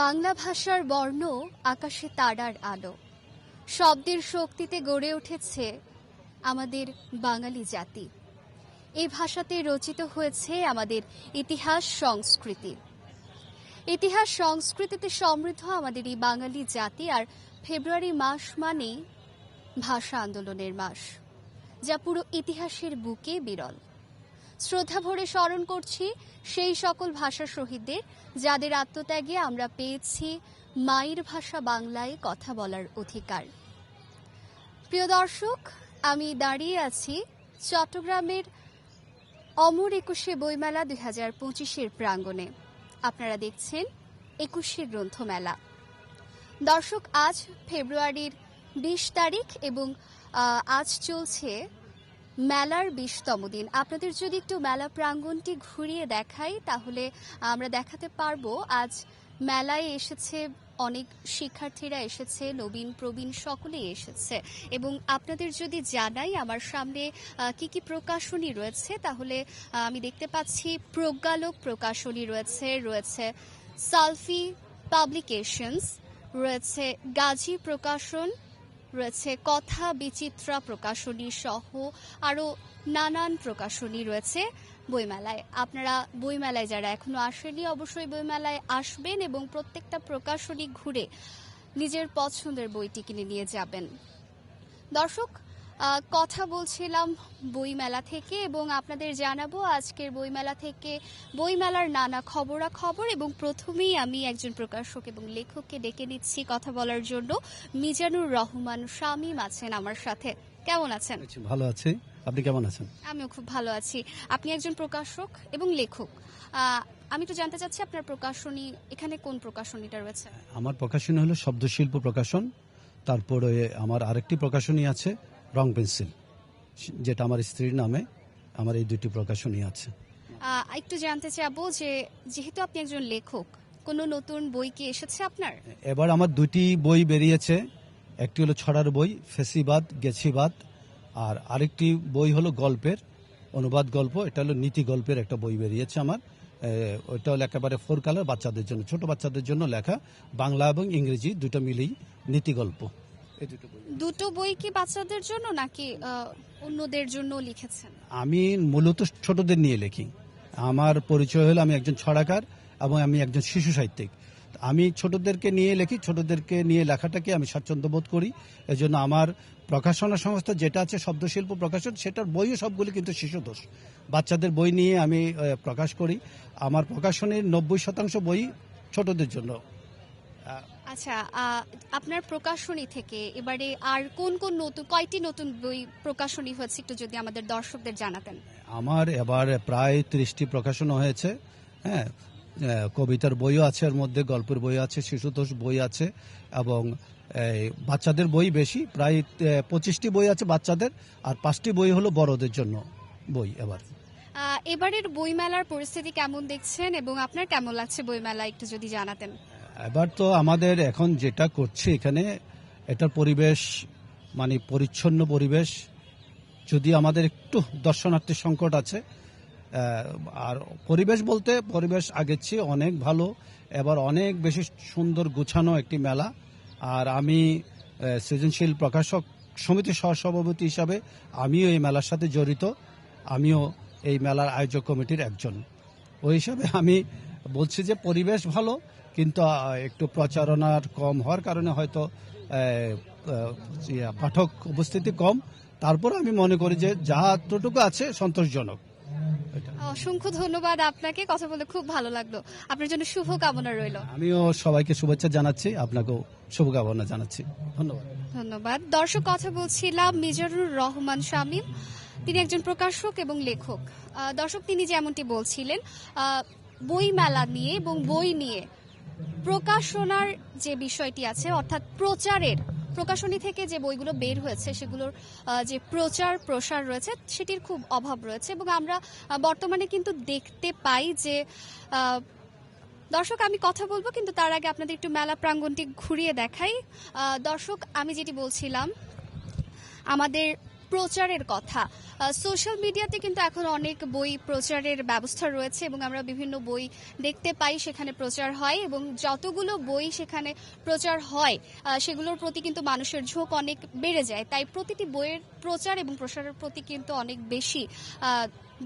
বাংলা ভাষার বর্ণ আকাশে তারার আলো। শব্দের শক্তিতে গড়ে উঠেছে আমাদের বাঙালি জাতি। এই ভাষাতে রচিত হয়েছে আমাদের ইতিহাস সংস্কৃতি। ইতিহাস সংস্কৃতিতে সমৃদ্ধ আমাদের এই বাঙালি জাতি আর ফেব্রুয়ারি মাস মানেই ভাষা আন্দোলনের মাস, যা পুরো ইতিহাসের বুকে বিরল। শ্রদ্ধা ভরে স্মরণ করছি সেই সকল ভাষা শহীদদের, যাদের আত্মত্যাগে আমরা পেয়েছি মায়ের ভাষা বাংলায় কথা বলার অধিকার। প্রিয় দর্শক আমি দাঁড়িয়ে আছি চট্টগ্রামের অমর একুশে বইমেলা দুই হাজার পঁচিশের প্রাঙ্গণে। আপনারা দেখছেন একুশে গ্রন্থমেলা। দর্শক, আজ ফেব্রুয়ারির বিশ তারিখ এবং আজ চলছে মেলার বিশতম দিন। আপনাদের যদি একটু মেলা প্রাঙ্গণটি ঘুরিয়ে দেখাই, তাহলে আমরা দেখাতে পারব, আজ মেলায় এসেছে অনেক শিক্ষার্থীরা এসেছে, নবীন, প্রবীণ সকলেই এসেছে। এবং আপনাদের যদি জানাই আমার সামনে কি কি প্রকাশনী রয়েছে, তাহলে আমি দেখতে পাচ্ছি প্রজ্ঞালক প্রকাশনী রয়েছে রয়েছে সালফি পাবলিকেশনস, রয়েছে গাজী প্রকাশন রয়েছে কথা, বিচিত্রা প্রকাশনী সহ আরও নানান প্রকাশনী রয়েছে বইমেলায়। আপনারা বইমেলায় যারা এখনও আসেনি অবশ্যই বইমেলায় আসবেন এবং প্রত্যেকটা প্রকাশনী ঘুরে নিজের পছন্দের বইটি কিনে নিয়ে যাবেন। দর্শক কথা বলছিলাম বইমেলা থেকে এবং আপনাদের জানাব আজকের বইমেলা থেকে বইমেলার নানা খবরাখবর এবং প্রথমেই আমি একজন প্রকাশক এবং লেখককে ডেকে নিচ্ছি কথা বলার জন্য। মিজানুর রহমান শামীম আছেন আমার সাথে। কেমন আছেন? আছি, ভালো আছি। আপনি কেমন আছেন? আমিও খুব ভালো আছি। আপনি একজন প্রকাশক এবং লেখক। আমি তো জানতে চাচ্ছি আপনার প্রকাশনী এখানে কোন প্রকাশনীটা রয়েছে? আমার প্রকাশনী হলো শব্দশিল্প প্রকাশন। তারপরে আমার আরেকটি প্রকাশনী আছে রং পেন্সিল যেটা আমার স্ত্রীর নামে আমার এই দুটি প্রকাশনী আছে। একটু জানতে চাবো যে যেহেতু আপনি একজন লেখক কোনো নতুন বই কি এসেছে আপনার? এবার আমার দুটি বই বেরিয়েছে একটি হলো ছড়ার বই ফেসিবাদ গেছিবাদ আর আরেকটি বই হলো গল্পের অনুবাদ গল্প এটা হলো নীতি গল্পের একটা বই বেরিয়েছে আমার। ওইটা হলো একেবারে ফোর কালার বাচ্চাদের জন্য ছোট বাচ্চাদের জন্য লেখা বাংলা এবং ইংরেজি দুটো মিলেই নীতি গল্প। দুটো বই। কি বাচ্চাদের জন্য নাকি অন্যদের জন্য লিখেছেন? আমি মূলত ছোটদের নিয়ে লিখি। আমার পরিচয় হলো আমি একজন ছড়াকার এবং আমি একজন শিশু সাহিত্যিক। আমি ছোটদেরকে নিয়ে লিখি ছোটদেরকে নিয়ে লেখাটাকে আমি স্বাচ্ছন্দ্য বোধ করি। এজন্য আমার প্রকাশনা সংস্থা যেটা আছে শব্দশিল্প প্রকাশন সেটার বইও সবগুলি কিন্তু শিশুদোষ বাচ্চাদের বই নিয়ে আমি প্রকাশ করি। আমার প্রকাশনীর নব্বই শতাংশ বই ছোটদের জন্য আচ্ছা আপনার প্রকাশনী থেকে এবারে আর কোন কোন নতুন কয়টি নতুন বই প্রকাশনী হয়েছে একটু যদি আমাদের দর্শকদের জানাতেন? আমার এবার প্রায় ত্রিশটি প্রকাশনা হয়েছে হ্যাঁ কবিতার বইও আছে এর মধ্যে গল্পের বই আছে শিশুতোষ বই আছে এবং বাচ্চাদের বই বেশি প্রায় পঁচিশটি বই আছে বাচ্চাদের আর পাঁচটি বই হলো বড়দের জন্য বই এবার। এবারের বইমেলার পরিস্থিতি কেমন দেখছেন এবং আপনার কেমন লাগছে বইমেলা একটু যদি জানাতেন? এবার তো আমাদের এখন যেটা করছে এখানে এটার পরিবেশ মানে পরিচ্ছন্ন পরিবেশ। যদি আমাদের একটু দর্শনার্থী সংকট আছে আর পরিবেশ বলতে পরিবেশ আগের চেয়ে অনেক ভালো। এবার অনেক বেশি সুন্দর গুছানো একটি মেলা। আর আমি সৃজনশীল প্রকাশক সমিতির সহসভাপতি হিসাবে আমিও এই মেলার সাথে জড়িত। আমিও এই মেলার আয়োজক কমিটির একজন। ওই হিসাবে আমি বলছি যে পরিবেশ ভালো কিন্তু একটু প্রচারণার কম হওয়ার কারণে হয়তো পাঠক উপস্থিতি কম। তারপর আমি মনে করি যে যা যতটুকু আছে সন্তোষজনক। অসংখ্য ধন্যবাদ আপনাকে কথা বলে খুব ভালো লাগল। আপনার জন্য শুভ কামনা রইল আমিও সবাইকে শুভেচ্ছা জানাচ্ছি আপনাকেও শুভকামনা জানাচ্ছি। ধন্যবাদ। ধন্যবাদ। দর্শক কথা বলছিলাম মিজানুর রহমান শামীম। তিনি একজন প্রকাশক এবং লেখক। দর্শক তিনি যেমনটি বলছিলেন বই মেলা নিয়ে এবং বই নিয়ে প্রকাশনার যে বিষয়টি আছে, অর্থাৎ প্রচারের, প্রকাশনী থেকে যে বইগুলো বের হয়েছে, সেগুলোর যে প্রচার প্রসার রয়েছে, সেটির খুব অভাব রয়েছে এবং আমরা বর্তমানে কিন্তু দেখতে পাই যে দর্শক আমি কথা বলব, কিন্তু তার আগে আপনাদের একটু মেলা প্রাঙ্গণটি ঘুরিয়ে দেখাই। দর্শক, আমি যেটি বলছিলাম, আমাদের প্রচারের কথা। সোশ্যাল মিডিয়াতে কিন্তু এখন অনেক বই প্রচারের ব্যবস্থা রয়েছে এবং আমরা বিভিন্ন বই দেখতে পাই, সেখানে প্রচার হয় এবং যতগুলো বই সেখানে প্রচার হয় সেগুলোর প্রতি কিন্তু মানুষের ঝোঁক অনেক বেড়ে যায়। তাই প্রতিটি বইয়ের প্রচার এবং প্রসারের প্রতি কিন্তু অনেক বেশি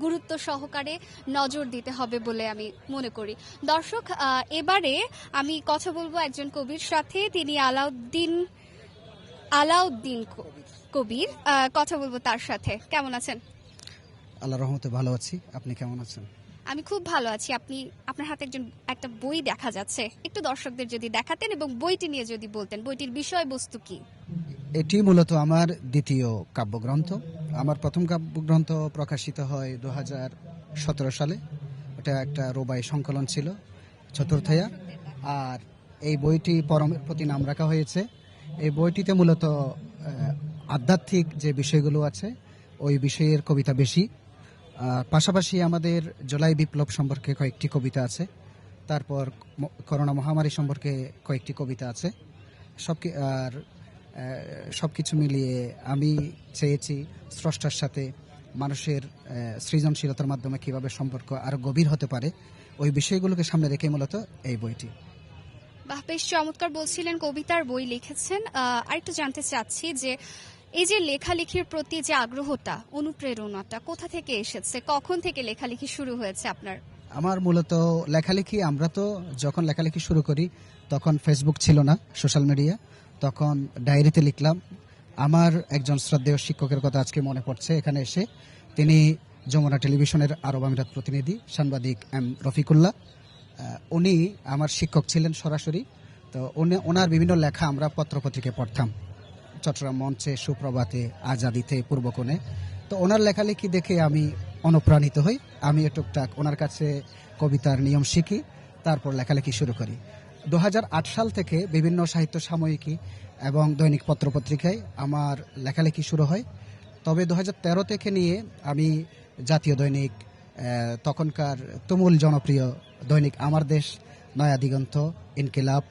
গুরুত্ব সহকারে নজর দিতে হবে বলে আমি মনে করি। দর্শক এবারে আমি কথা বলব একজন কবির সাথে। তিনি আলাউদ্দিন আলাউদ্দিন ক- কবির কথা বলব তার সাথে। কেমন আছেন? আল্লাহ রহমতে ভালো আছি। আপনি কেমন আছেন? আমি খুব ভালো আছি। আপনি আপনার হাতে একজন একটা বই দেখা যাচ্ছে। একটু দর্শকদের যদি দেখাতেন এবং বইটি নিয়ে যদি বলতেন বইটির বিষয়বস্তু কি? এটি মূলত আমার দ্বিতীয় কাব্যগ্রন্থ। আমার প্রথম কাব্যগ্রন্থ প্রকাশিত হয় দু হাজার সতেরো সালে। এটা একটা রোবাই সংকলন ছিল চতুর্থয়া। আর এই বইটি পরমের প্রতি নাম রাখা হয়েছে। এই বইটিতে মূলত আধ্যাত্মিক যে বিষয়গুলো আছে, ওই বিষয়ের কবিতা বেশি। পাশাপাশি আমাদের জুলাই বিপ্লব সম্পর্কে কয়েকটি কবিতা আছে। তারপর করোনা মহামারী সম্পর্কে কয়েকটি কবিতা আছে। সব আর সব কিছু মিলিয়ে আমি চেয়েছি স্রষ্টার সাথে মানুষের সৃজনশীলতার মাধ্যমে কীভাবে সম্পর্ক আরও গভীর হতে পারে, ওই বিষয়গুলোকে সামনে রেখে মূলত এই বইটি। বাহ, বেশ চমৎকার বলছিলেন কবিতার বই লিখেছেন। আরেকটু জানতে চাচ্ছি যে এই যে লেখালেখির প্রতি যে আগ্রহটা, অনুপ্রেরণাটা কোথা থেকে এসেছে? কখন থেকে লেখালেখি শুরু হয়েছে আপনার? আমার মূলত লেখালেখি, আমরা তো যখন লেখালেখি শুরু করি, তখন ফেসবুক ছিল না সোশ্যাল মিডিয়া তখন ডায়েরিতে লিখলাম। আমার একজন শ্রদ্ধেয় শিক্ষকের কথা আজকে মনে পড়ছে, এখানে এসে। তিনি যমুনা টেলিভিশনের আরব আমিরাত প্রতিনিধি, সাংবাদিক এম রফিকুল্লাহ। উনি আমার শিক্ষক ছিলেন সরাসরি। তো উনি ওনার বিভিন্ন লেখা আমরা পত্রপত্রিকায় পড়তাম। চট্টগ্রাম মঞ্চে, সুপ্রভাতে, আজাদিতে, পূর্বকোণে। তো ওনার লেখালেখি দেখে আমি অনুপ্রাণিত হই। আমি টুকটাক ওনার কাছে কবিতার নিয়ম শিখি, তারপর লেখালেখি শুরু করি। দু হাজার আট সাল থেকে বিভিন্ন সাহিত্য সাময়িকী এবং দৈনিক পত্রপত্রিকায় আমার লেখালেখি শুরু হয়। তবে দু হাজার তেরো থেকে নিয়ে আমি জাতীয় দৈনিক তখনকার তুমুল জনপ্রিয় দৈনিক আমার দেশ নয়া দিগন্ত ইনকিলাব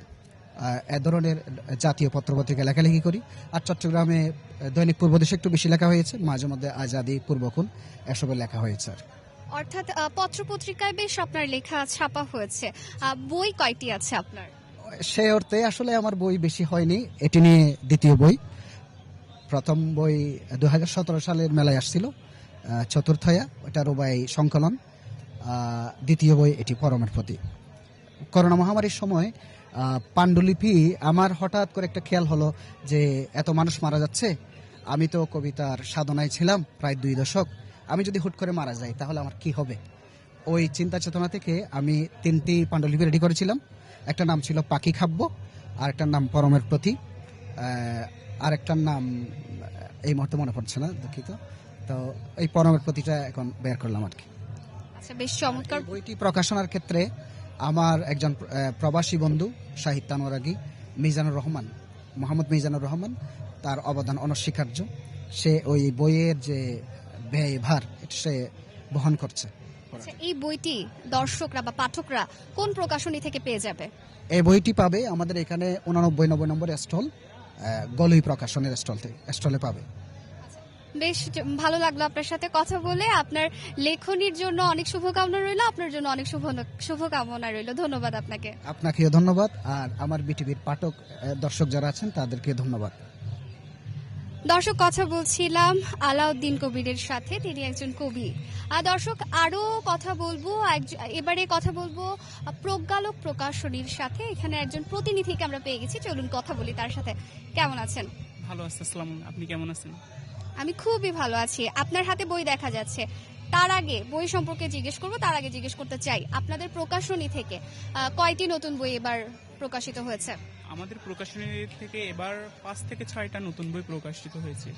এ ধরনের জাতীয় পত্রপত্রিকা লেখালেখি করি। আর চট্টগ্রামে দৈনিক পূর্বদেশে একটু বেশি লেখা হয়েছে মাঝে মধ্যে আজাদি পূর্বকুণ এসবে লেখা হয়েছে আর অর্থাৎ পত্রপত্রিকায় বেশ আপনার লেখা ছাপা হয়েছে। বই কয়টি আছে আপনার? সে অর্থে আসলে আমার বই বেশি হয়নি এটি নিয়ে দ্বিতীয় বই। প্রথম বই দু হাজার সতেরো সালের মেলায় আসছিল চতুর্থয়া ওটা রুবাই সংকলন। দ্বিতীয় বই, এটি পরমের প্রতি। করোনা মহামারীর সময় পাণ্ডুলিপি, আমার হঠাৎ করে একটা খেয়াল হলো যে এত মানুষ মারা যাচ্ছে। আমি তো কবিতার সাধনায় ছিলাম প্রায় দুই দশক। আমি যদি হুট করে মারা যাই, তাহলে আমার কি হবে? ওই চিন্তা চেতনা থেকে আমি তিনটি পাণ্ডুলিপি রেডি করেছিলাম। একটা নাম ছিল পাখি খাব্য, আর একটার নাম পরমের প্রতি। আর একটার নাম, এই মুহূর্তে মনে পড়ছে না, দুঃখিত। তো এই পরমের প্রতিটা এখন বের করলাম আর কি। আচ্ছা বেশ চমৎকার। বইটি প্রকাশনার ক্ষেত্রে আমার একজন প্রবাসী বন্ধু সাহিত্যানুরাগী মিজানুর রহমান মোহাম্মদ মিজানুর রহমান তার অবদান অনস্বীকার্য। সে ওই বইয়ের যে ব্যয় ভার সে বহন করছে। আচ্ছা, এই বইটি দর্শকরা বা পাঠকরা কোন প্রকাশনী থেকে পেয়ে যাবে? এই বইটি পাবে আমাদের এখানে উনানব্বই নব্বই নম্বর স্টল গলই প্রকাশনের স্টল থেকে স্টলে পাবে। বেশ ভালো লাগল আপনার সাথে কথা বলে। আপনার লেখনির জন্য অনেক শুভকামনা রইল আপনার জন্য অনেক শুভ শুভকামনা রইল। ধন্যবাদ আপনাকে। আপনাকেও ধন্যবাদ। আর আমার বিটিভির পাঠক দর্শক যারা আছেন তাদেরকে ধন্যবাদ। দর্শক কথা বলছিলাম আলাউদ্দিন কবিরের সাথে তিনি একজন কবি। আর দর্শক আরও কথা বলব এবারে কথা বলব প্রজ্ঞালোক প্রকাশনীর সাথে। এখানে একজন প্রতিনিধিকে আমরা পেয়ে গেছি। চলুন কথা বলি তার সাথে। কেমন আছেন? ভালো আছে আপনি কেমন আছেন? আমি খুবই ভালো আছি। আপনার হাতে বই দেখা যাচ্ছে। তার আগে বই সম্পর্কে জিজ্ঞেস করব তার আগে জিজ্ঞেস করতে চাই আপনাদের প্রকাশনী থেকে কয়টি নতুন বই এবার প্রকাশিত হয়েছে? আমাদের প্রকাশনী থেকে এবার পাঁচ থেকে ছয়টা নতুন বই প্রকাশিত হয়েছে।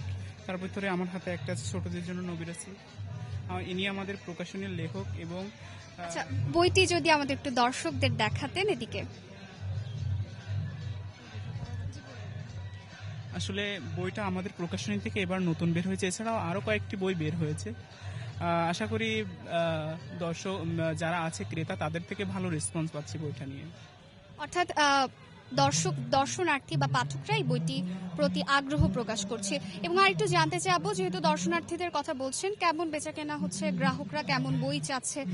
তার ভিতরে আমার হাতে একটা আছে ছোটদের জন্য নবিরাসি আহ, ইনি আমাদের প্রকাশনীর লেখক এবং আচ্ছা বইটি যদি আমাদের একটু দর্শকদের দেখাতেন এদিকে। আসলে বইটা আমাদের প্রকাশনী থেকে এবার নতুন বের হয়েছে। এছাড়াও আরও কয়েকটি বই বের হয়েছে। আশা করি দর্শক যারা আছে ক্রেতা, তাদের থেকে ভালো রেসপন্স পাচ্ছি বইটা নিয়ে। অর্থাৎ দর্শক, দর্শনার্থী বা পাঠকরাই বইটি প্রতি আগ্রহ প্রকাশ করছে। এবং আর একটু জানতে চাবো, যেহেতু দর্শনার্থীদের কথা বলছেন, কেমন বেচা কেনা হচ্ছে, গ্রাহকরা কেমন বই চাচ্ছে,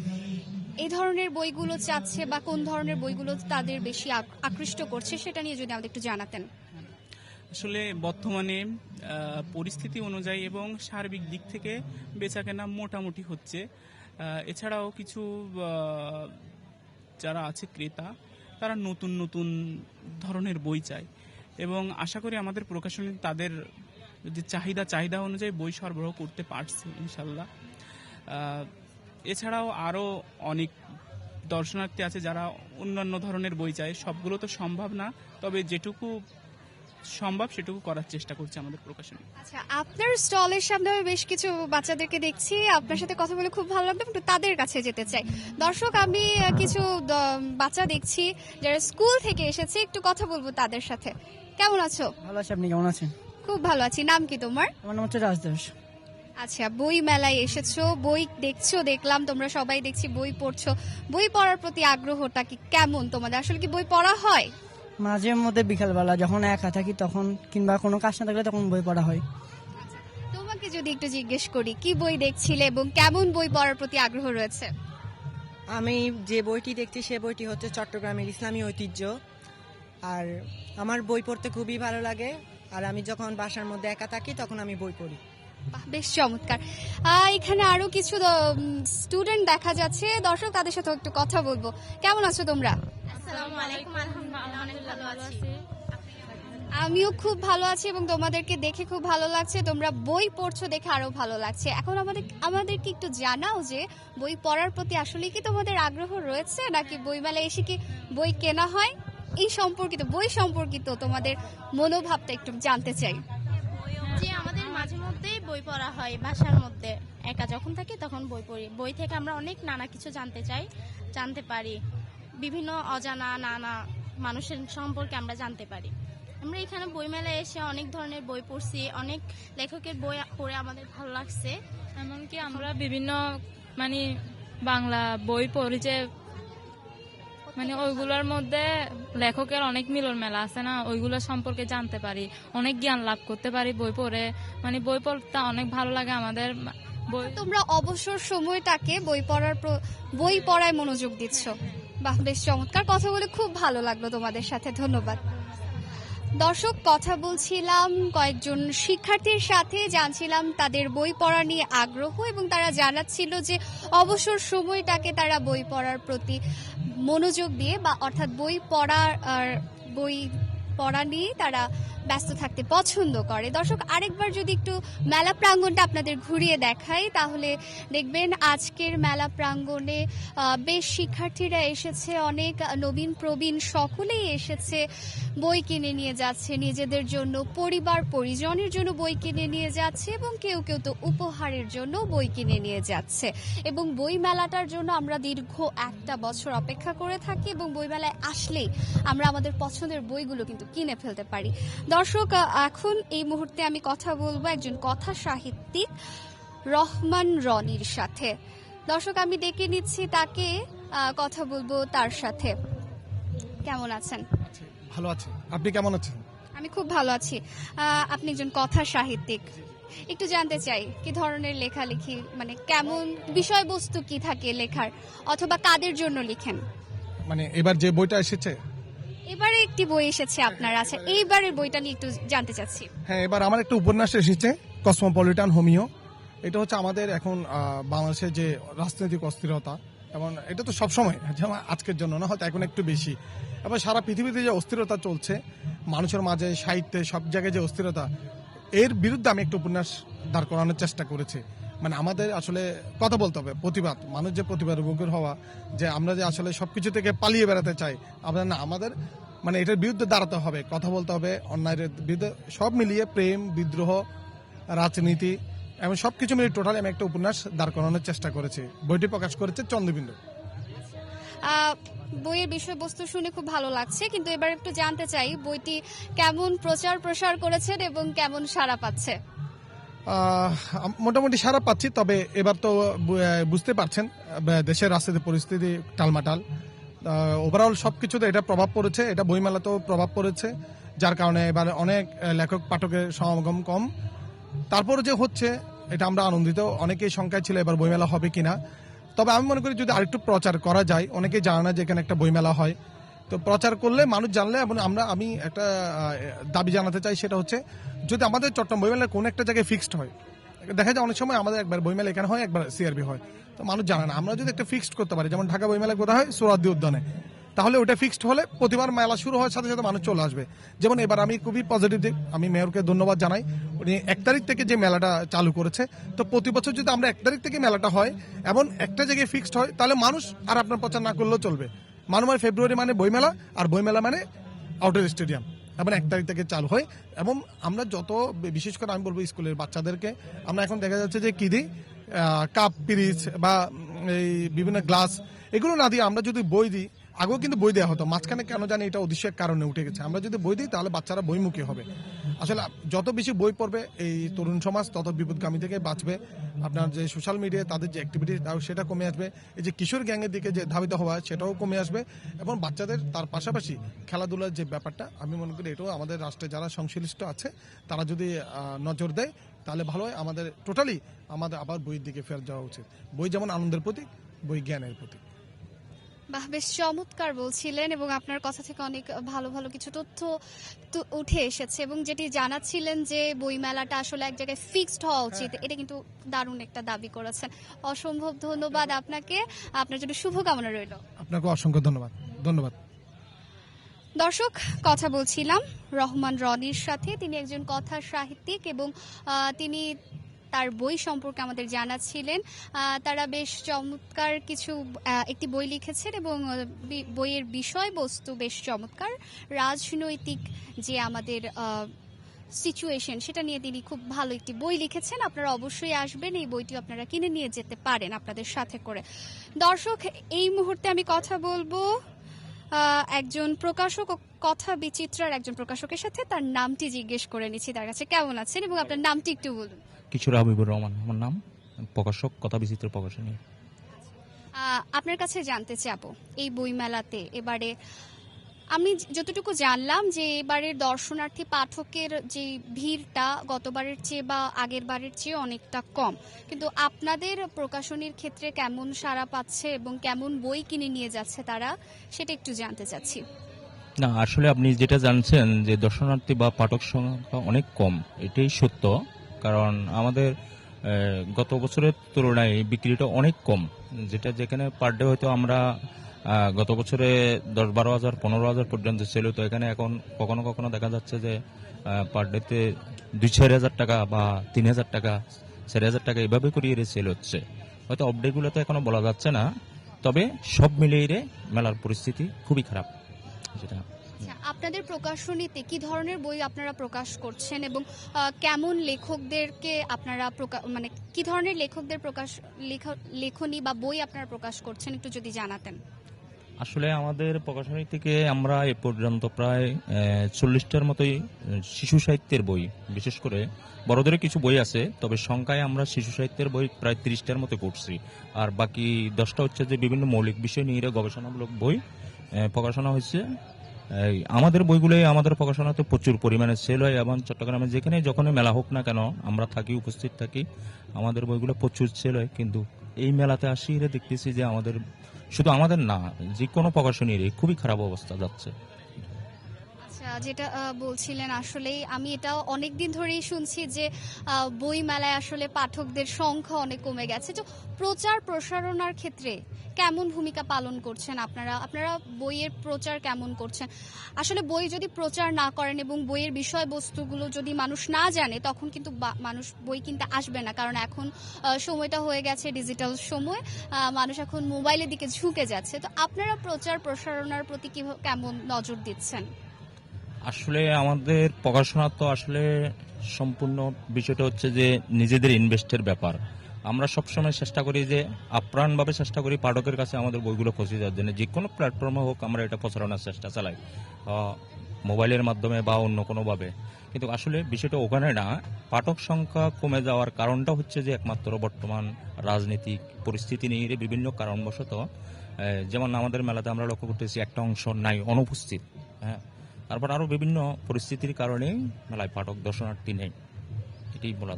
এই ধরনের বইগুলো চাচ্ছে বা কোন ধরনের বইগুলো তাদের বেশি আক- আকৃষ্ট করছে, সেটা নিয়ে যদি আমাদের একটু জানাতেন। আসলে বর্তমানে পরিস্থিতি অনুযায়ী এবং সার্বিক দিক থেকে বেচাকেনা মোটামুটি হচ্ছে। এছাড়াও কিছু যারা আছে ক্রেতা, তারা নতুন নতুন ধরনের বই চায়। এবং আশা করি আমাদের প্রকাশনী তাদের যে চাহিদা চাহিদা অনুযায়ী বই সরবরাহ করতে পারছে, ইনশাল্লাহ। এছাড়াও আরও অনেক দর্শনার্থী আছে যারা অন্যান্য ধরনের বই চায়। সবগুলো তো সম্ভব না, তবে যেটুকু সম্ভব সেটুকু করার চেষ্টা করছে আমাদের প্রকাশনী। আচ্ছা আপনার স্টলের সামনে আমি বেশ কিছু বাচ্চাদেরকে দেখছি আপনার সাথে কথা বলে খুব ভালো লাগল একটু তাদের কাছে যেতে চাই। দর্শক আমি কিছু বাচ্চা দেখছি যারা স্কুল থেকে এসেছে একটু কথা বলব তাদের সাথে। কেমন আছো? ভালো আছি আপনি কেমন আছেন? খুব ভালো আছি। নাম কি তোমার? আমার নাম হচ্ছে রাজদাস আচ্ছা বই মেলায় এসেছ বই দেখছ দেখলাম তোমরা সবাই দেখছি বই পড়ছো। বই পড়ার প্রতি আগ্রহটা কি কেমন তোমাদের? আসলে কি বই পড়া হয়? মাঝে মধ্যে বিকালবেলা যখন একা থাকি তখন কিংবা কোনো কাজ না থাকলে তখন বই পড়া হয়। তোমাকে যদি একটু জিজ্ঞেস করি কি বই দেখছিলে এবং কেমন বই পড়ার প্রতি আগ্রহ রয়েছে? আমি যে বইটি দেখছি সে বইটি হচ্ছে চট্টগ্রামের ইসলামী ঐতিহ্য। আর আমার বই পড়তে খুবই ভালো লাগে। আর আমি যখন বাসার মধ্যে একা থাকি তখন আমি বই পড়ি। বাহ, বেশ চমৎকার। এখানে আরও কিছু স্টুডেন্ট দেখা যাচ্ছে। দর্শক তাদের সাথে একটু কথা বলব। কেমন আছো তোমরা? আসসালামু আলাইকুম আলহামদুলিল্লাহ অনেক ভালো আছি। আমিও খুব ভালো আছি এবং তোমাদেরকে দেখে খুব ভালো লাগছে তোমরা বই পড়ছো দেখে আরও ভালো লাগছে। এখন আমাদের আমাদেরকে একটু জানাও যে বই পড়ার প্রতি আসলে কি তোমাদের আগ্রহ রয়েছে নাকি বইমেলায় এসে কি বই কেনা হয়? এই সম্পর্কিত বই সম্পর্কিত তোমাদের মনোভাবটা একটু জানতে চাই। যে আমাদের মাঝে মধ্যেই বই পড়া হয় বাসার মধ্যে। একা যখন থাকি তখন বই পড়ি। বই থেকে আমরা অনেক নানা কিছু জানতে চাই জানতে পারি। বিভিন্ন অজানা নানা মানুষের সম্পর্কে আমরা জানতে পারি। আমরা এখানে বইমেলায় এসে অনেক ধরনের বই পড়ছি অনেক লেখকের বই পড়ে আমাদের ভালো লাগছে। এমনকি আমরা বিভিন্ন মানে বাংলা বই পড়ি যে মানে ওইগুলোর মধ্যে লেখকের অনেক মিলন মেলা আছে না? ওইগুলো সম্পর্কে জানতে পারি অনেক জ্ঞান লাভ করতে পারি বই পড়ে। মানে বই পড়তে অনেক ভালো লাগে আমাদের বই। তোমরা অবসর সময়টাকে বই পড়ার বই পড়ায় মনোযোগ দিচ্ছ। বাহ, বেশ চমৎকার কথা বলে খুব ভালো লাগল তোমাদের সাথে, ধন্যবাদ। দর্শক, কথা বলছিলাম কয়েকজন শিক্ষার্থীর সাথে, জানছিলাম তাদের বই পড়া নিয়ে আগ্রহ এবং তারা জানাচ্ছিল যে অবসর সময়টাকে তারা বই পড়ার প্রতি মনোযোগ দিয়ে বা অর্থাৎ বই পড়ার বই পড়া নিয়ে তারা ব্যস্ত থাকতে পছন্দ করে। দর্শক আরেকবার যদি একটু মেলা প্রাঙ্গণটা আপনাদের ঘুরিয়ে দেখাই তাহলে দেখবেন আজকের মেলা প্রাঙ্গণে আহ, বেশ শিক্ষার্থীরা এসেছে অনেক নবীন প্রবীণ সকলেই এসেছে বই কিনে নিয়ে যাচ্ছে নিজেদের জন্য পরিবার পরিজনের জন্য বই কিনে নিয়ে যাচ্ছে এবং কেউ কেউ তো উপহারের জন্য বই কিনে নিয়ে যাচ্ছে। এবং বই মেলাটার জন্য আমরা দীর্ঘ একটা বছর অপেক্ষা করে থাকি এবং বই মেলায় আসলেই আমরা আমাদের পছন্দের বইগুলো কিন্তু কিনে ফেলতে পারি। দর্শক এখন এই মুহূর্তে আমি কথা বলব একজন কথা সাহিত্যিক রহমান রনির সাথে। দর্শক আমি ডেকে নিচ্ছি তাকে কথা বলব তার সাথে। কেমন আছেন? ভালো আছে। আপনি কেমন আছেন? আমি খুব ভালো আছি। আপনি একজন কথা সাহিত্যিক। একটু জানতে চাই কি ধরনের লেখালেখি মানে কেমন বিষয়বস্তু কি থাকে লেখার অথবা কাদের জন্য লিখেন? মানে এবার যে বইটা এসেছে এবারে একটি বই এসেছে আপনার আছে। এইবারের বইটা নিয়ে একটু জানতে চাচ্ছি। হ্যাঁ এবার আমার একটা উপন্যাস এসেছে কসমোপলিটান হোমিও এটা হচ্ছে আমাদের এখন বাংলাদেশের যে রাজনৈতিক অস্থিরতা। এবং এটা তো সবসময়, যেমন আজকের জন্য না, হয়তো এখন একটু বেশি। এবার সারা পৃথিবীতে যে অস্থিরতা চলছে, মানুষের মাঝে, সাহিত্যে, সব জায়গায় যে অস্থিরতা, এর বিরুদ্ধে আমি একটু উপন্যাস দাঁড় করানোর চেষ্টা করেছি। মানে আমাদের আসলে কথা বলতে হবে, প্রতিবাদ, মানুষ যে প্রতিবাদ মুখের হওয়া, যে আমরা যে আসলে সবকিছু থেকে পালিয়ে বেড়াতে চাই, আমরা না, আমাদের মানে এটার বিরুদ্ধে দাঁড়াতে হবে, কথা বলতে হবে, অন্যায়ের বিরুদ্ধে সব মিলিয়ে প্রেম, বিদ্রোহ, রাজনীতি এবং সবকিছু মিলিয়ে টোটাল আমি একটা উপন্যাস দাঁড় করানোর চেষ্টা করেছি, বইটি প্রকাশ করেছে চন্দ্রবিন্দু। বইয়ের বিষয়বস্তু শুনে খুব ভালো লাগছে, কিন্তু এবার একটু জানতে চাই বইটি কেমন প্রচার প্রসার করেছেন এবং কেমন সাড়া পাচ্ছে? মোটামুটি সারা পাচ্ছি, তবে এবার তো বুঝতে পারছেন দেশের রাজনীতি পরিস্থিতি টালমাটাল। ওভারঅল সব কিছুতে এটা প্রভাব পড়েছে, এটা বইমেলাতেও প্রভাব পড়েছে, যার কারণে এবার অনেক লেখক পাঠকের সমাগম কম। তারপর যে হচ্ছে, এটা আমরা আনন্দিত, অনেকেই সংখ্যায় ছিল এবার বইমেলা হবে কিনা। তবে আমি মনে করি যদি আরেকটু প্রচার করা যায়, অনেকেই জানে না যে এখানে একটা বইমেলা হয়। তো প্রচার করলে মানুষ জানলে এবং আমরা, আমি একটা দাবি জানাতে চাই সেটা হচ্ছে, যদি আমাদের চট্টগ্রাম বইমেলা কোন একটা জায়গায় ফিক্সড হয়, দেখা যায় অনেক সময় আমাদের একবার বইমেলা এখানে হয়, একবার সিআরবি হয়, তো মানুষ জানে না। আমরা যদি একটা ফিক্সড করতে পারি, যেমন ঢাকা বইমেলা কোথায় হয়? সুরাদ্দি উদ্যানে। তাহলে ওটা ফিক্সড হলে প্রতিবার মেলা শুরু হওয়ার সাথে সাথে মানুষ চলে আসবে। যেমন এবার আমি খুবই পজিটিভ আমি মেয়রকে ধন্যবাদ জানাই। উনি এক তারিখ থেকে যে মেলাটা চালু করেছে, তো প্রতি বছর যদি আমরা এক তারিখ থেকে মেলাটা হয় এবং একটা জায়গায় ফিক্সড হয়, তাহলে মানুষ আর আপনার প্রচার না করলেও চলবে। মানুষ ফেব্রুয়ারি মানে বইমেলা আর বইমেলা মানে আউটডোর স্টেডিয়াম এবং এক তারিখ থেকে চালু হয় এবং আমরা যত বিশেষ করে আমি বলব স্কুলের বাচ্চাদেরকে, আমরা এখন দেখা যাচ্ছে যে কিদি কাপ পিরিচ বা এই বিভিন্ন গ্লাস এগুলো না দিয়ে আমরা যদি বই দিই আগেও কিন্তু বই দেওয়া হতো। মাঝখানে কেন জানি এটা উদ্দেশ্যের কারণে উঠে গেছে। আমরা যদি বই দিই, তাহলে বাচ্চারা বইমুখী হবে। আসলে যত বেশি বই পড়বে, এই তরুণ সমাজ তত বিপদগামী থেকে বাঁচবে। আপনার যে সোশ্যাল মিডিয়ায় তাদের যে অ্যাক্টিভিটি সেটা কমে আসবে। এই যে কিশোর গ্যাংয়ের দিকে যে ধাবিত হওয়া, সেটাও কমে আসবে। এবং বাচ্চাদের তার পাশাপাশি খেলাধুলার যে ব্যাপারটা, আমি মনে করি এটাও আমাদের রাষ্ট্রে যারা সংশ্লিষ্ট আছে, তারা যদি নজর দেয়, তাহলে ভালো হয়। আমাদের টোটালি আমাদের আবার বইয়ের দিকে ফেরত যাওয়া উচিত। বই যেমন আনন্দের প্রতীক, বই জ্ঞানের প্রতীক। বাহ বেশ চমৎকার বলছিলেন এবং আপনার কথা থেকে অনেক ভালো ভালো কিছু তথ্য উঠে এসেছে এবং যেটি জানাচ্ছিলেন যে বইমেলাটা আসলে এক জায়গায় ফিক্সড হওয়া উচিত এটা কিন্তু দারুণ একটা দাবি করেছেন। অসম্ভব ধন্যবাদ আপনাকে। আপনার জন্য শুভকামনা রইল। আপনাকে অসংখ্য ধন্যবাদ। ধন্যবাদ। দর্শক কথা বলছিলাম রহমান রনির সাথে। তিনি একজন কথা সাহিত্যিক এবং তিনি তার বই সম্পর্কে আমাদের জানাচ্ছিলেন। তারা বেশ চমৎকার কিছু একটি বই লিখেছেন এবং বইয়ের বিষয়বস্তু বেশ চমৎকার। রাজনৈতিক যে আমাদের সিচুয়েশন সেটা নিয়ে তিনি খুব ভালো একটি বই লিখেছেন। আপনারা অবশ্যই আসবেন, এই বইটি আপনারা কিনে নিয়ে যেতে পারেন আপনাদের সাথে করে। দর্শক, এই মুহূর্তে আমি কথা বলব একজন প্রকাশক কথা বিচিত্রার একজন প্রকাশকের সাথে। তার নামটি জিজ্ঞেস করে নিচ্ছি, তার কাছে কেমন আছেন এবং আপনার নামটি একটু বলুন। কিশোর হাবিবুর রহমান আমার নাম প্রকাশক কথা বিচিত্র প্রকাশনী। আপনার কাছে জানতে চাবো এই বইমেলাতে এবারে আমি যতটুকু জানলাম যে এবারের দর্শনার্থী পাঠকের যে ভিড়টা গতবারের চেয়ে বা আগের বারের চেয়ে অনেকটা কম। কিন্তু আপনাদের প্রকাশনীর ক্ষেত্রে কেমন সাড়া পাচ্ছে এবং কেমন বই কিনে নিয়ে যাচ্ছে তারা সেটা একটু জানতে চাচ্ছি। না আসলে আপনি যেটা জানছেন যে দর্শনার্থী বা পাঠক সংখ্যা অনেক কম এটাই সত্য। কারণ আমাদের গত বছরের তুলনায় বিক্রিটা অনেক কম। যেটা যেখানে পার ডে হয়তো আমরা গত বছরে দশ বারো হাজার, পনেরো হাজার পর্যন্ত ছিল তো এখানে এখন কখনো কখনো দেখা যাচ্ছে যে পার ডেতে দুই চার হাজার টাকা বা তিন হাজার টাকা, চার হাজার টাকা এভাবে করিয়ে সেল হচ্ছে। হয়তো আপডেটগুলো তো এখনও বলা যাচ্ছে না, তবে সব মিলিয়ে রে মেলার পরিস্থিতি খুবই খারাপ, যেটা আচ্ছা, আপনাদের প্রকাশনীতে কি ধরনের বই আপনারা প্রকাশ করছেন এবং কেমন লেখকদেরকে আপনারা মানে কি ধরনের লেখকদের প্রকাশ লেখ- লেখনী বা বই আপনারা প্রকাশ করছেন একটু যদি জানাতেন? আসলে আমাদের প্রকাশনী থেকে আমরা এ পর্যন্ত প্রায় চল্লিশটার মতোই শিশু সাহিত্যের বই বিশেষ করে বড়দের কিছু বই আছে তবে সংখ্যায় আমরা শিশু সাহিত্যের বই প্রায় তিরিশটার মতো করছি আর বাকি দশটা হচ্ছে যে বিভিন্ন মৌলিক বিষয় নিয়ে গবেষণামূলক বই প্রকাশনা হয়েছে। আমাদের বইগুলোই আমাদের প্রকাশনাতে প্রচুর পরিমাণে সেল হয়, এবং চট্টগ্রামে যেখানে যখন মেলা হোক না কেন, আমরা থাকি, উপস্থিত থাকি, আমাদের বইগুলো প্রচুর সেল হয়, কিন্তু এই মেলাতে আসি দেখতেছি যে আমাদের, শুধু আমাদের না, যে কোনো প্রকাশনীর খুবই খারাপ অবস্থা যাচ্ছে। যেটা বলছিলেন আসলেই, আমি এটা অনেক দিন ধরেই শুনছি যে বই মেলায় আসলে পাঠকদের সংখ্যা অনেক কমে গেছে। তো প্রচার প্রসারণার ক্ষেত্রে কেমন ভূমিকা পালন করছেন আপনারা? আপনারা বইয়ের প্রচার কেমন করছেন? আসলে বই যদি প্রচার না করেন এবং বইয়ের বিষয়বস্তুগুলো যদি মানুষ না জানে, তখন কিন্তু মানুষ বই কিনতে আসবে না। কারণ এখন সময়টা হয়ে গেছে, ডিজিটাল সময় মানুষ এখন মোবাইলের দিকে ঝুঁকে যাচ্ছে। তো আপনারা প্রচার প্রসারণার প্রতি কেমন নজর দিচ্ছেন? আসলে আমাদের প্রকাশনা তো আসলে সম্পূর্ণ বিষয়টা হচ্ছে যে নিজেদের ইনভেস্টের ব্যাপার। আমরা সবসময় চেষ্টা করি যে আপ্রাণভাবে চেষ্টা করি পাঠকের কাছে আমাদের বইগুলো পৌঁছে যাওয়ার জন্য। যে কোনো প্ল্যাটফর্মে হোক, আমরা এটা প্রচারণার চেষ্টা চালাই। মোবাইলের মাধ্যমে বা অন্য কোনোভাবে। কিন্তু আসলে বিষয়টা ওখানে না, পাঠক সংখ্যা কমে যাওয়ার কারণটা হচ্ছে যে একমাত্র বর্তমান রাজনৈতিক পরিস্থিতি নিয়ে বিভিন্ন কারণবশত যেমন আমাদের মেলাতে আমরা লক্ষ্য করতেছি, একটা অংশ নাই, অনুপস্থিত। হ্যাঁ তারপর আরও বিভিন্ন পরিস্থিতির কারণে মেলায় পাঠক দর্শনার্থী নেই। এটাই বলা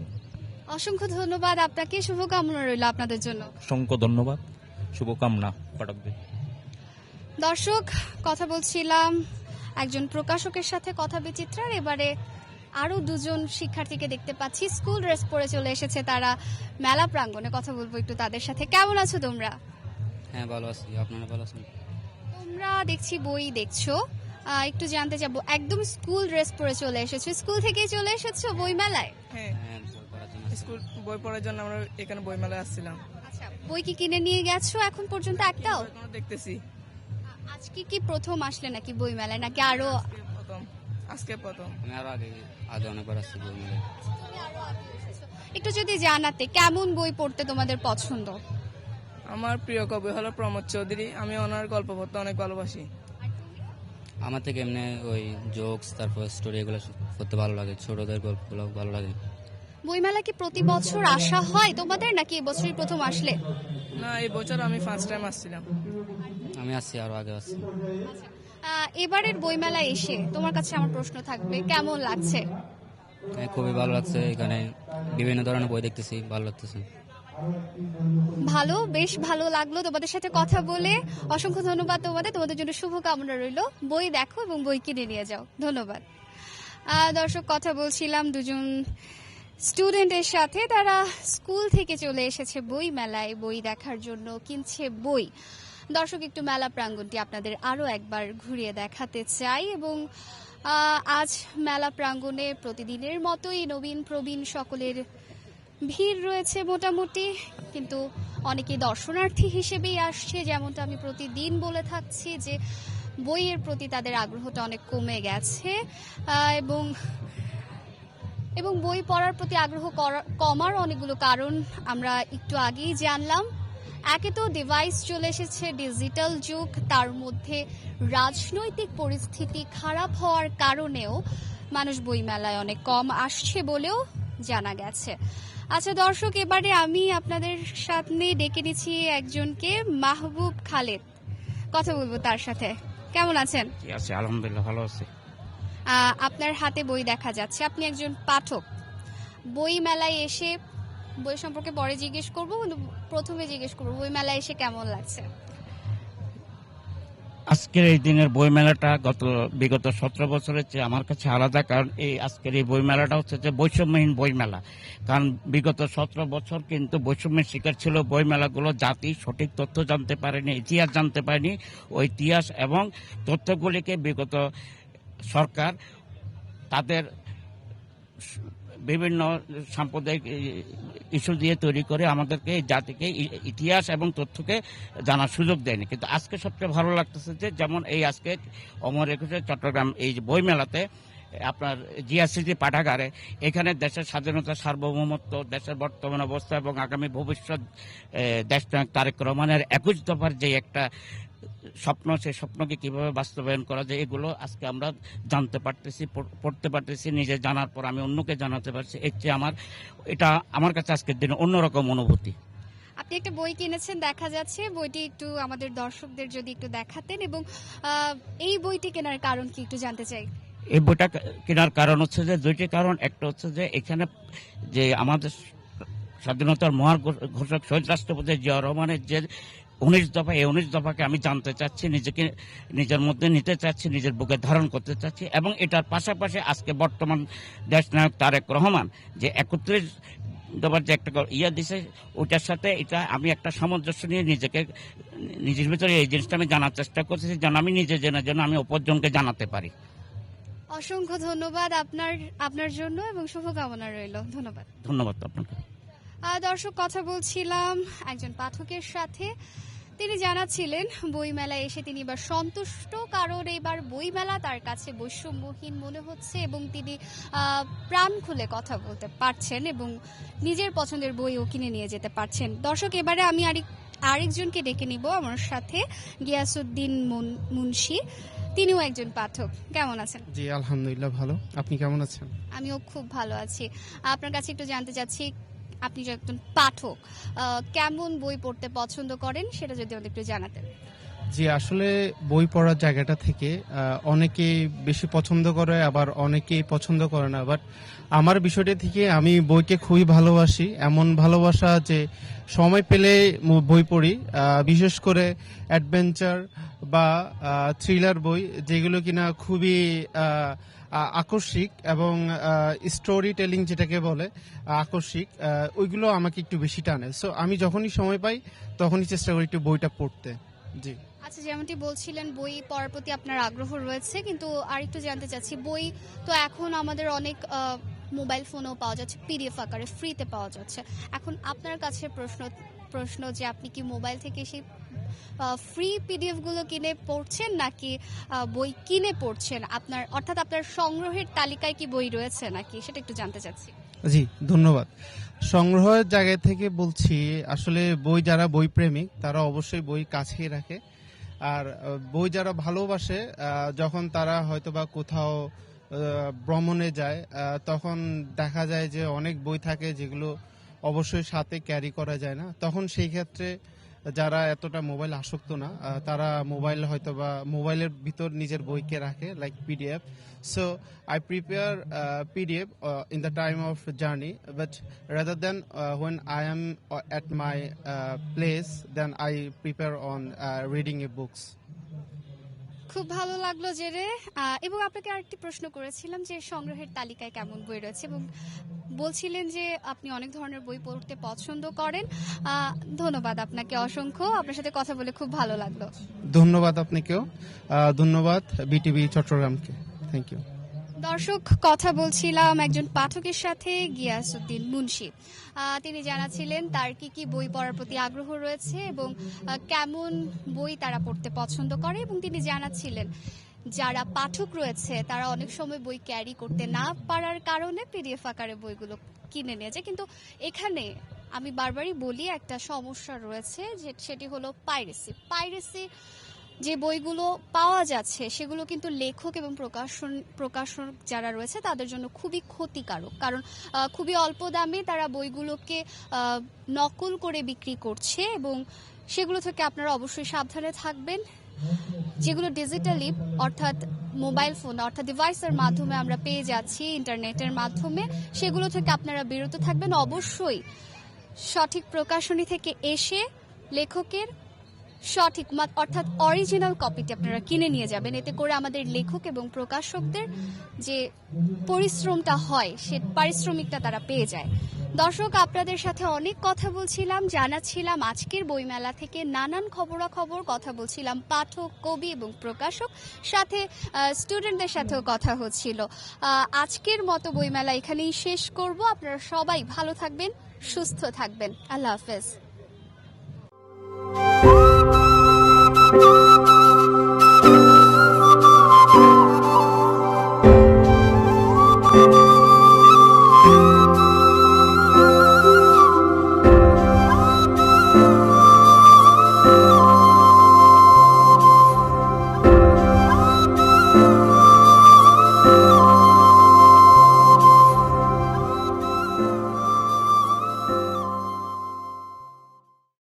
অসংখ্য ধন্যবাদ আপনাকে। শুভকামনা রইল আপনাদের জন্য। অসংখ্য ধন্যবাদ। শুভকামনা পাঠকদের। দর্শক কথা বলছিলাম একজন প্রকাশকের সাথে কথা বিচিত্রার। এবারে আরও দুজন শিক্ষার্থীকে দেখতে পাচ্ছি। স্কুল ড্রেস পরে চলে এসেছে তারা। মেলা প্রাঙ্গণে কথা বলব একটু তাদের সাথে। কেমন আছো তোমরা? হ্যাঁ ভালো আছি। আপনারা ভালো আছেন? তোমরা দেখছি বই দেখছ। একটু জানতে চাবো। একদম স্কুল ড্রেস পরে চলে এসেছ। স্কুল থেকেই চলে এসেছ বই মেলায় হ্যাঁ আসছি। স্কুল বই পড়ার জন্য আমরা এখানে বইমেলায় আসছিলাম। আচ্ছা বই কি কিনে নিয়ে গেছো এখন পর্যন্ত একটাও? দেখতেছি। আজকে কি প্রথম আসলে নাকি বই মেলায় নাকি আরও? প্রথম আজকে প্রথম। আমি আরও আগে আগে অনেকবার আসছি বই মেলায় একটু যদি জানাতে কেমন বই পড়তে তোমাদের পছন্দ? আমার প্রিয় কবি হলো প্রমোদ চৌধুরী। আমি ওনার গল্প পড়তে অনেক ভালোবাসি। আমার থেকে এমনি ওই জোকস তারপর স্টোরি এগুলো পড়তে ভালো লাগে। ছোটদের গল্পগুলো ভালো লাগে। বইমেলা কি প্রতি বছর আসা হয় তোমাদের নাকি এবছরই প্রথম আসলে? না এই বছর আমি ফার্স্ট টাইম আসছিলাম। আমি আসছি আরও আগে আসছি। আহ, এবারের বইমেলা এসে তোমার কাছে আমার প্রশ্ন থাকবে কেমন লাগছে? হ্যাঁ, খুবই ভালো লাগছে। এখানে বিভিন্ন ধরনের বই দেখতেছি ভালো লাগতেছে। ভালো, বেশ ভালো লাগল তোমাদের সাথে কথা বলে। অসংখ্য ধন্যবাদ তোমাদের। তোমাদের জন্য শুভকামনা রইল। বই দেখো এবং বই কিনে নিয়ে যাও। ধন্যবাদ। দর্শক, কথা বলছিলাম দুজন স্টুডেন্টের সাথে। তারা স্কুল থেকে চলে এসেছে বই মেলায়। বই দেখার জন্য কিনছে বই। দর্শক, একটু মেলা প্রাঙ্গণটি আপনাদের আরও একবার ঘুরিয়ে দেখাতে চাই এবং আজ মেলা প্রাঙ্গণে প্রতিদিনের মতোই নবীন, প্রবীণ সকলের ভিড় রয়েছে মোটামুটি, কিন্তু অনেকে দর্শনার্থী হিসেবেই আসছে। যেমনটা আমি প্রতিদিন বলে থাকছি যে বইয়ের প্রতি তাদের আগ্রহটা অনেক কমে গেছে এবং এবং বই পড়ার প্রতি আগ্রহ কমার অনেকগুলো কারণ আমরা একটু আগেই জানলাম। একে তো ডিভাইস চলে এসেছে ডিজিটাল যুগ, তার মধ্যে রাজনৈতিক পরিস্থিতি খারাপ হওয়ার কারণেও মানুষ বইমেলায় অনেক কম আসছে বলেও জানা গেছে। আচ্ছা দর্শক এবারে আমি আপনাদের সামনে ডেকে নিচ্ছি একজনকে মাহবুব খালেদ। কথা বলব তার সাথে। কেমন আছেন? আছে আলহামদুলিল্লাহ ভালো আছে। আপনার হাতে বই দেখা যাচ্ছে। আপনি একজন পাঠক। বই মেলায় এসে বই সম্পর্কে পরে জিজ্ঞেস করব কিন্তু প্রথমে জিজ্ঞেস করব বই মেলায় এসে কেমন লাগছে? আজকের এই দিনের বই মেলাটা গত বিগত সতেরো বছরের চেয়ে আমার কাছে আলাদা, কারণ এই আজকের এই বই মেলাটা হচ্ছে যে বৈষম্যহীন বই মেলা কারণ বিগত সতেরো বছর কিন্তু বৈষম্যের শিকার ছিল বই মেলাগুলো জাতি সঠিক তথ্য জানতে পারেনি, ইতিহাস জানতে পারেনি ওই ইতিহাস এবং তথ্যগুলিকে বিগত সরকার তাদের বিভিন্ন সাম্প্রদায়িক ইস্যু দিয়ে তৈরি করে আমাদেরকে জাতিকে ইতিহাস এবং তথ্যকে জানার সুযোগ দেয়নি। কিন্তু আজকে সবচেয়ে ভালো লাগতেছে যে, যেমন এই আজকে অমর একুশে চট্টগ্রাম এই যে বই মেলাতে আপনার জিয়াসিটি পাঠাগারে, এখানে দেশের স্বাধীনতা, সার্বভৌমত্ব, দেশের বর্তমান অবস্থা এবং আগামী ভবিষ্যৎ দেশনায়ক তারেক রহমানের একুশ দফার যে একটা স্বপ্ন সেই স্বপ্নকে কীভাবে বাস্তবায়ন করা যায় এগুলো আজকে আমরা জানতে পারতেছি পড়তে পারতেছি নিজে জানার পর আমি অন্যকে জানাতে পারছি। এর চেয়ে আমার এটা আমার কাছে আজকের দিনে অন্যরকম অনুভূতি। আপনি একটা বই কিনেছেন দেখা যাচ্ছে বইটি একটু আমাদের দর্শকদের যদি একটু দেখাতেন এবং এই বইটি কেনার কারণ কি একটু জানতে চাই। এই বইটা কেনার কারণ হচ্ছে যে দুইটি কারণ। একটা হচ্ছে যে এখানে যে আমাদের স্বাধীনতার মহান ঘোষক শহীদ রাষ্ট্রপতি জিয়া রহমানের যে উনিশ দফা এই উনিশ দফাকে আমি জানতে চাচ্ছি নিজেকে নিজের মধ্যে নিতে চাচ্ছি নিজের বুকে ধারণ করতে চাচ্ছি এবং এটার পাশাপাশি আজকে বর্তমান দেশনায়ক তারেক রহমান যে একত্রিশ দফার যে একটা ইয়া দিছে ওটার সাথে এটা আমি একটা সামঞ্জস্য নিয়ে নিজেকে নিজের ভিতরে এই জিনিসটা আমি জানার চেষ্টা করতেছি যেন আমি নিজে জেনার জন্য আমি অপরজনকে জানাতে পারি। অসংখ্য ধন্যবাদ আপনার আপনার জন্য এবং শুভকামনা রইল। ধন্যবাদ। ধন্যবাদ আপনাকে। দর্শক কথা বলছিলাম একজন পাঠকের সাথে। তিনি জানাচ্ছিলেন বইমেলায় এসে তিনি এবার সন্তুষ্ট কারণ এবার বইমেলা তার কাছে বৈষম্যহীন মনে হচ্ছে এবং তিনি প্রাণ খুলে কথা বলতে পারছেন এবং নিজের পছন্দের বইও কিনে নিয়ে যেতে পারছেন। দর্শক এবারে আমি আরেক আরেকজনকে ডেকে নিব আমার সাথে গিয়াসুদ্দিন মুন- মুন্সি। তিনিও একজন পাঠক। কেমন আছেন? জি আলহামদুলিল্লাহ ভালো। আপনি কেমন আছেন? আমিও খুব ভালো আছি। আপনার কাছে একটু জানতে চাচ্ছি আপনি যে একজন পাঠক কেমন বই পড়তে পছন্দ করেন সেটা যদি আমাদের একটু জানাতেন। জি, আসলে বই পড়ার জায়গাটা থেকে অনেকে বেশি পছন্দ করে, আবার অনেকেই পছন্দ করে না। বাট আমার বিষয়টা থেকে আমি বইকে খুবই ভালোবাসি। এমন ভালোবাসা যে সময় পেলে বই পড়ি বিশেষ করে অ্যাডভেঞ্চার বা থ্রিলার বই, যেগুলো কিনা খুবই আকস্মিক এবং স্টোরি টেলিং যেটাকে বলে আকস্মিক ওইগুলো আমাকে একটু বেশি টানে। সো আমি যখনই সময় পাই, তখনই চেষ্টা করি একটু বইটা পড়তে। জি। আচ্ছা যেমনটি বলছিলেন, বই পড়ার প্রতি আপনার আগ্রহ রয়েছে, কিন্তু আরেকটু জানতে চাচ্ছি, বই তো এখন আমাদের অনেক মোবাইল ফোনেও পাওয়া যাচ্ছে পিডিএফ আকারে ফ্রিতে পাওয়া যাচ্ছে। এখন আপনার কাছে প্রশ্ন প্রশ্ন যে আপনি কি মোবাইল থেকে সেই ফ্রি পিডিএফগুলো কিনে পড়ছেন নাকি বই কিনে পড়ছেন? আপনার, অর্থাৎ আপনার সংগ্রহের তালিকায় কি বই রয়েছে নাকি? সেটা একটু জানতে চাচ্ছি। জি, ধন্যবাদ। সংগ্রহের জায়গা থেকে বলছি, আসলে বই যারা বই প্রেমিক, তারা অবশ্যই বই কাছেই রাখে। আর বই যারা ভালোবাসে যখন তারা হয়তোবা কোথাও ভ্রমণে যায় তখন দেখা যায় যে অনেক বই থাকে যেগুলো অবশ্যই সাথে ক্যারি করা যায় না। তখন সেই ক্ষেত্রে যারা এতটা মোবাইল আসক্ত না তারা মোবাইল হয়তো বা মোবাইলের ভিতর নিজের বইকে রাখে like PDF so I prepare PDF in the time of journey but rather then when I at my place then I prepare on reading a books খুব ভালো লাগল যে রে। এবং আপনাকে আরেকটি প্রশ্ন করেছিলাম যে সংগ্রহের তালিকায় কেমন বই রয়েছে এবং বলছিলেন যে আপনি অনেক ধরনের বই পড়তে পছন্দ করেন। ধন্যবাদ আপনাকে অসংখ্য। আপনার সাথে কথা বলে খুব ভালো লাগল। ধন্যবাদ আপনাকেও। ধন্যবাদ বিটিভি চট্টগ্রামকে। থ্যাংক ইউ দর্শক, কথা বলছিলাম একজন পাঠকের সাথে, গিয়াসউদ্দিন মুন্সি। তিনি জানাচ্ছিলেন তার কি কি বই পড়ার প্রতি আগ্রহ রয়েছে এবং কেমন বই তারা পড়তে পছন্দ করে এবং তিনি জানাচ্ছিলেন, যারা পাঠক রয়েছে, তারা অনেক সময় বই ক্যারি করতে না পারার কারণে পিডিএফ আকারে বইগুলো কিনে নিয়ে যায় কিন্তু এখানে আমি বারবারই বলি, একটা সমস্যা রয়েছে যে, সেটি হলো পাইরেসি পাইরেসি যে বইগুলো পাওয়া যাচ্ছে, সেগুলো কিন্তু লেখক এবং প্রকাশন, প্রকাশক যারা রয়েছে, তাদের জন্য খুবই ক্ষতিকারক। কারণ খুবই অল্প দামে তারা বইগুলোকে নকল করে বিক্রি করছে এবং সেগুলো থেকে আপনারা অবশ্যই সাবধানে থাকবেন। যেগুলো ডিজিটালি অর্থাৎ মোবাইল ফোন অর্থাৎ ডিভাইসের মাধ্যমে আমরা পেয়ে যাচ্ছি ইন্টারনেটের মাধ্যমে, সেগুলো থেকে আপনারা বিরত থাকবেন। অবশ্যই সঠিক প্রকাশনী থেকে এসে লেখকের সঠিক অর্থাৎ অরিজিনাল কপিটি আপনারা কিনে নিয়ে যাবেন। এতে করে আমাদের লেখক এবং প্রকাশকদের যে পরিশ্রমটা হয়, সে পারিশ্রমিকটা তারা পেয়ে যায়। দর্শক, আপনাদের সাথে অনেক কথা বলছিলাম, জানাচ্ছিলাম আজকের বইমেলা থেকে নানান খবরাখবর, কথা বলছিলাম পাঠক, কবি এবং প্রকাশক, সাথে স্টুডেন্টদের সাথেও কথা হচ্ছিল। আজকের মতো বইমেলা এখানেই শেষ করব। আপনারা সবাই ভালো থাকবেন, সুস্থ থাকবেন। আল্লাহ হাফেজ। Música